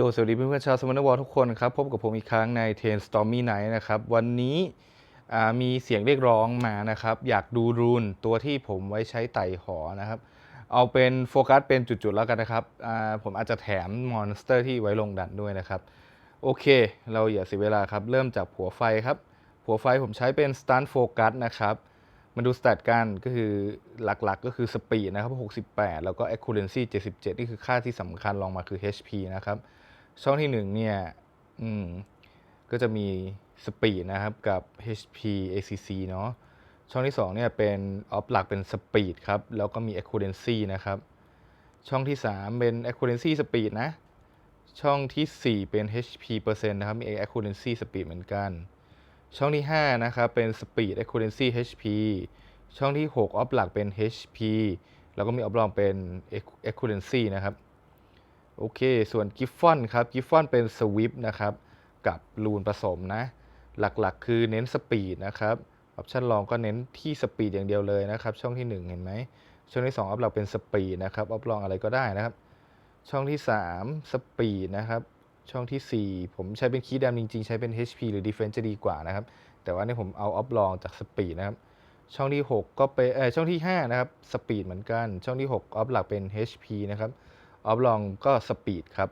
โยสวัสดีเพื่อนๆชาวสมอนวอลทุกคนครับ พบกับผมอีกครั้งในเทนสตอมมี่ไนท์นะครับ วันนี้มีเสียงเรียกร้องมานะครับ อยากดูรูนตัวที่ผมไว้ใช้ไต่หอนะครับ เอาเป็นโฟกัสเป็นจุดๆแล้วกันนะครับ ผมอาจจะแถมมอนสเตอร์ที่ไว้ลงดันด้วยนะครับ โอเค เราอย่าเสียเวลาครับ เริ่มจากหัวไฟครับ หัวไฟผมใช้เป็น Stun Focus นะครับ มาดูสแตทกันก็คือหลักๆ ก็คือ Speed นะครับ 68 แล้วก็ Accuracy 77 นี่คือค่าที่สำคัญลองมาคือ HP นะครับ ช่องที่ 1 เนี่ยอืมก็จะมี Speed นะครับกับ HP ACC เนาะช่องที่ 2 เนี่ยเป็นออฟหลักเป็น Speed ครับ แล้วก็มี Accuracy นะครับ ช่องที่ 3 เป็น Accuracy Speed นะ ช่องทีสี่4 เป็น HP เปอร์เซ็นต์นะครับ มี Accuracy Speed เหมือนกัน ช่องที่ 5 นะครับ เป็น Speed Accuracy HP ช่องที่ 6 ออฟหลักเป็น HP แล้วก็มีออฟรองเป็น Accuracy นะครับ โอเค ส่วน Giffon ครับ Giffon เป็น Swift นะครับ กับรูนผสมนะ หลักๆ คือเน้น Speed นะครับ ออปชันรองก็เน้นที่ Speed อย่างเดียวเลยนะครับ ช่องที่ 1 เห็นไหม ช่องที่ 2 ออฟหลักเป็น Speed นะครับ ออฟรองอะไรก็ได้นะครับ ช่องที่3 Speed นะครับ ช่องทีสี่ 4 ผมใช้เป็นคีย์ดำจริง ๆ ใช้เป็น HP หรือ Defense จะดีกว่านะครับ แต่ว่านี่ผมเอาออฟลองจาก Speed นะครับ ช่องที่ 6 ก็เป็นเออช่องที่ 5 นะครับ Speed เหมือนกัน ช่องที่ 6 ออฟหลักเป็น HP นะครับ ออฟลองก็ Speed ครับ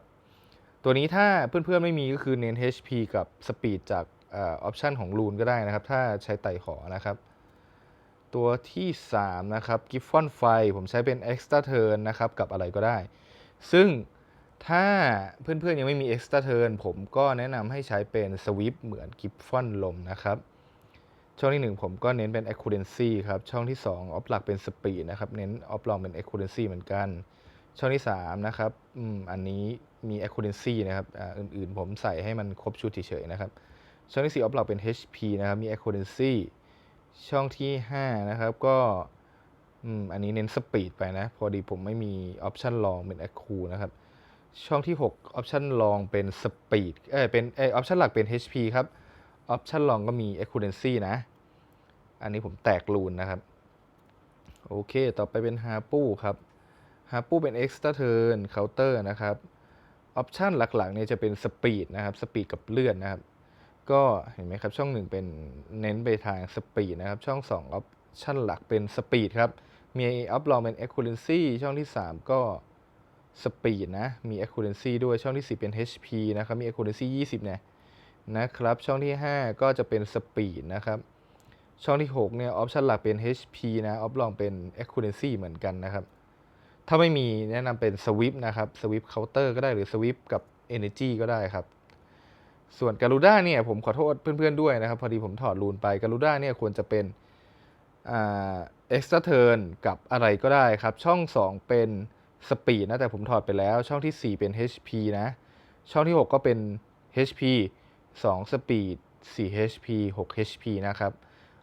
ตัวนี้ถ้าเพื่อนๆไม่มีก็คือเน้น HP กับ Speed จากออปชันของรูนก็ได้นะครับ ถ้าใช้ไต่ขอนะครับ ตัวที่ 3 นะครับ Giffon ไฟ ผมใช้เป็น Extra Turn นะครับ กับอะไรก็ได้ ซึ่ง ถ้าเพื่อนๆยังไม่มี Extra Turn ผมก็แนะนำให้ใช้เป็น Sweep เหมือน Giffon ลมนะครับ ช่องที่ 1 ผมก็เน้นเป็น Accuracy ครับ ช่องที่ 2 ออฟหลักเป็น Speed นะครับ เน้นออฟลองเป็น Accuracy เหมือนกัน ช่องที่ 3 นะครับอืมอันนี้มี Accuracy นะครับอ่าอื่นๆ ผมใส่ให้มันครบชุดเฉยๆนะครับ ช่องที่ 4 ออฟหลักเป็น HP นะครับ มี Accuracy ช่องที่ 5 นะครับก็อืมอันนี้เน้น Speed ไปนะ พอดีผมไม่มีออปชันลองเป็น Accu นะครับ ช่องที่ 6 ออปชันลองเป็น Speed เอ้เป็นเออออปชันหลักเป็น HP ครับ ออปชันลองก็มี Accuracy นะ อันนี้ผมแตกรูนนะครับ โอเค ต่อไปเป็น h a p u ครับ h a p u เป็น Extra Turn Counter นะครับ ออปชันหลักๆเนี่ยจะเป็น Speed นะครับ Speed กับเลือนนะครับ ก็เห็นไหมครับ ช่อง 1 เป็นเน้นไปทาง Speed นะครับ ช่อง 2 ออปชันหลักเป็น Speed ครับ มีออฟลองเป็น Accuracy ช่องที่ 3 ก็ Speed นะ มี Accuracy ด้วยช่องที่4เป็น HP นะครับ มี Accuracy 20เนี่ยนะครับ ช่องที่ 5 ก็จะเป็น Speed นะครับ ช่องที่ 6 เนี่ย ออปชันหลักเป็น HP นะ ออฟลองเป็น Accuracy เหมือนกันนะครับ ถ้าไม่มีแนะนำเป็น Sweep นะครับ Sweep Counter ก็ได้หรือ Sweep กับ Energy ก็ได้ครับ ส่วนการูด้าเนี่ยผมขอโทษเพื่อนๆด้วยนะครับ พอดีผมถอดรูนไปการูด้าเนี่ยควรจะเป็นอ่า Extra Turn กับอะไรก็ได้ครับ ช่อง 2 เป็น Speed นะแต่ผมถอดไปแล้ว ช่องที่ 4 เป็น HP นะ ช่องที่ 6 ก็เป็น HP 2 Speed 4 HP 6 HP นะครับ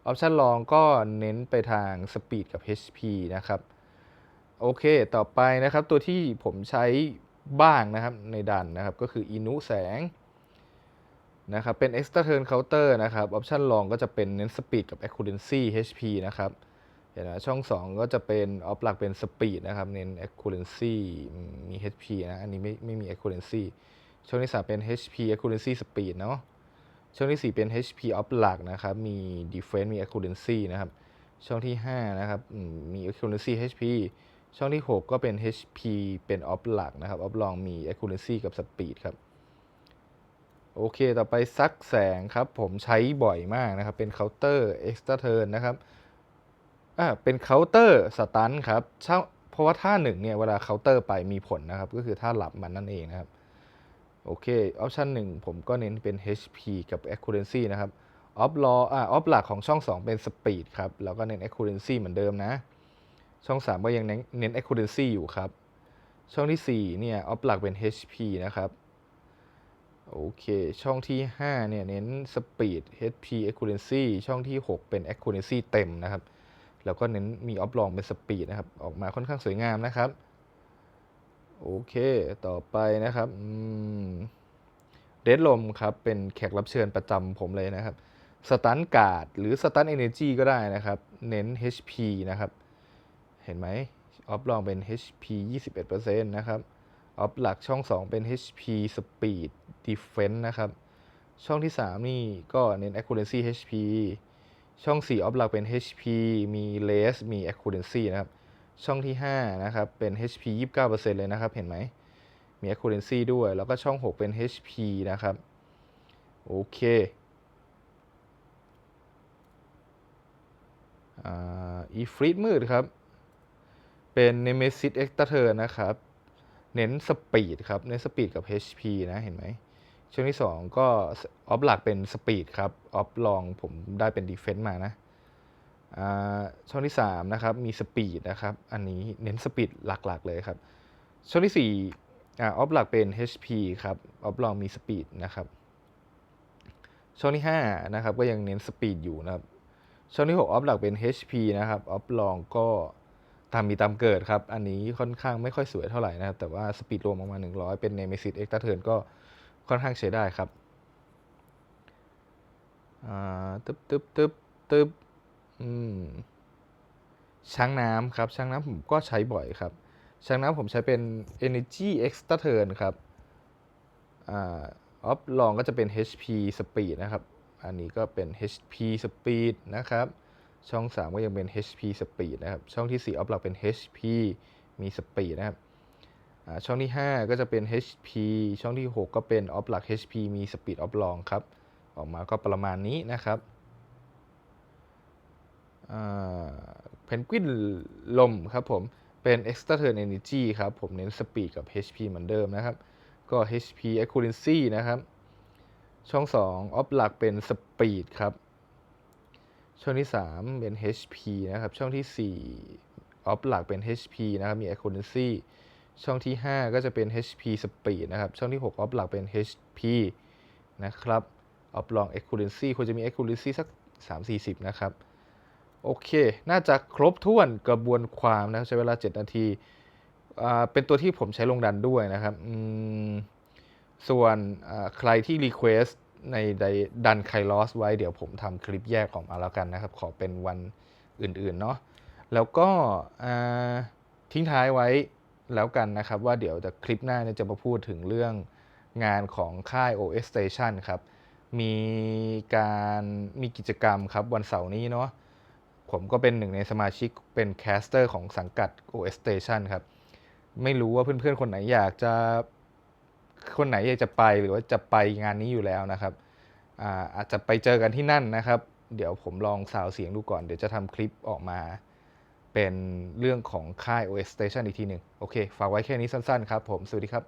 ออปชันรองก็เน้นไปทาง Speed กับ HP นะครับ โอเค ต่อไปนะครับตัวที่ผมใช้บ้างนะครับในดันนะครับ ก็คืออินุแสงนะครับเป็น Extra Turn Counter นะครับ ออปชันรองก็จะเป็นเน้น Speed กับ Accuracy HP นะครับ เห็นไหมช่อง 2 ก็จะเป็นออฟหลักเป็น Speed นะครับ เน้น Accuracy มมี HP นะ อันนี้ไม่ไม่มี Accuracy ช่องที่ 3 เป็น HP Accuracy Speed เนาะช่องที่ 4 เป็น HP ออฟหลักนะครับ มี Defense มี Accuracy นะครับ ช่องที่ 5 นะครับอืมมี Accuracy HP ช่องที่ 6 ก็เป็น HP เป็นออฟหลักนะครับ ออฟลองมี Accuracy กับ Speed ครับ โอเค ต่อไปซักแสงครับ ผมใช้บ่อยมากนะครับ เป็น Counter Extra Turn นะครับ อ่าเป็นเคาน์เตอร์สตันครับเพราะว่าท่าหนึ่งเนี่ยเวลาเคาน์เตอร์ไปมีผลนะครับ ก็คือท่าหลับมันนั่นเองนะครับ โอเคออปชันหนึ่งผมก็เน้นเป็น HP กับ Accuracy นะครับออฟรออ่าออฟหลักของช่อง 2 เป็น Speed ครับ แล้วก็เน้น Accuracy เหมือนเดิมนะ ช่อง 3 ก็ยังเน้นเน้น Accuracy อยู่ครับ ช่องที่ 4 เนี่ยออฟหลักเป็น HP นะครับโอเค ช่องที่ 5 เนี่ย เน้น Speed HP Accuracy ช่องที่ 6 เป็น Accuracy เต็มนะครับ แล้วก็เน้นมีออฟลองเป็นสปีดนะครับ ออกมาค่อนข้างสวยงามนะครับ โอเคต่อไปนะครับเดดลมครับเป็นแขกรับเชิญประจำผมเลยนะครับสตันการ์ดหรือสตันเอเนจีก็ได้นะครับ เน้น HP นะครับ เห็นไหมออฟลองเป็น HP 21%นะครับออฟหลักช่อง 2 เป็น HP Speed Defense นะครับ ช่องที่ 3 นี่ก็เน้น accuracy HP ช่อง 4 ออฟหลักเป็น HP มี Race มี accuracy นะครับ ช่องที่ 5 นะครับ เป็น HP 29%เลยนะครับ เห็นไหม มี accuracy ด้วย แล้วก็ช่อง 6 เป็น HP นะครับ โอเคอีฟรีดมืดครับ เป็น Nemesis e x t r a t u r นะครับ เน้นสปีดครับ เน้นสปีดกับ HP นะ เห็นไหม ช่วงที่ 2 ก็ออฟหลักเป็นสปีดครับออฟลองผมได้เป็นดีเฟนต์มานะช่องที่ 3 นะครับ มีสปีดนะครับ อันนี้เน้นสปีดหลักๆเลยครับ ช่องที่4อ่าออฟหลักเป็น HP ครับออฟลองมีสปีดนะครับ ช่องที่5นะครับก็ยังเน้นสปีดอยู่นะครับช่องที่ 6 ออฟหลักเป็น HP นะครับออฟลองก็ตามมีตามเกิดครับ อันนี้ค่อนข้างไม่ค่อยสวยเท่าไหร่นะครับ แต่ว่าสปีดรวมออกมา100 เป็น Nemesis e x t r a t u r ก็ ค่อนข้างใช้ได้ครับตึ๊บตึ๊บตึ๊บตึ๊บอืมช้างน้ำครับช้างน้ำผมก็ใช้บ่อยครับช้างน้ำผมใช้เป็น Energy Extra Turn ครับออฟลองก็จะเป็น HP Speed นะครับ อันนี้ก็เป็น HP Speed นะครับ ช่อง 3 ก็ยังเป็น HP Speed นะครับ ช่องที่4ออฟหลักเป็น HP มี Speed นะครับ ช่องที่ 5 ก็จะเป็น HP ช่องที่ 6 ก็เป็นออฟหลัก HP มี Speed ออฟลองครับ ออกมาก็ประมาณนี้นะครับเพนกวินลมครับผม เป็น Extra Turn Energy ครับ ผมเน้น Speed กับ HP เหมือนเดิมนะครับ ก็ HP Accuracy นะครับ ช่อง 2 ออฟหลักเป็น Speed ครับ ช่องที่ 3 เป็น HP นะครับ ช่องที่ 4 ออฟหลักเป็น HP นะครับ มี Accuracy ช่องที่ 5 ก็จะเป็น HP Speed นะครับ ช่องที่ 6 ออฟหลักเป็น HP นะครับออฟลอง Accuracy ควรจะมี Accuracy สัก 3-40 นะครับ โอเค น่าจะครบถ้วนกระบวนความนะใช้เวลา 7 นาทีอ่าเป็นตัวที่ผมใช้ลงดันด้วยนะครับส่วนอ่าใครที่รีเควสในดันไคลอสไว้เดี๋ยวผมทำคลิปแยกออกมาแล้วกันนะครับ ขอเป็นวันอื่นๆเนาะแล้วก็อ่าทิ้งท้ายไว้ แล้วกันนะครับ ว่าเดี๋ยวจะคลิปหน้าเนี่ยจะมาพูดถึงเรื่องงานของค่าย OS Station ครับ มีการมีกิจกรรมครับวันเสาร์นี้เนาะผมก็เป็นหนึ่งในสมาชิกเป็นแคสเตอร์ของสังกัด OS Station ครับ ไม่รู้ว่าเพื่อนๆ คนไหนอยากจะคนไหนอยากจะไปหรือว่าจะไปงานนี้อยู่แล้วนะครับอาอาจจะไปเจอกันที่นั่นนะครับ เดี๋ยวผมลองสาวเสียงดูก่อน เดี๋ยวจะทำคลิปออกมา เป็นเรื่องของค่าย OS Station อีกทีหนึ่งโอเค ฝากไว้แค่นี้สั้นๆครับผม สวัสดีครับ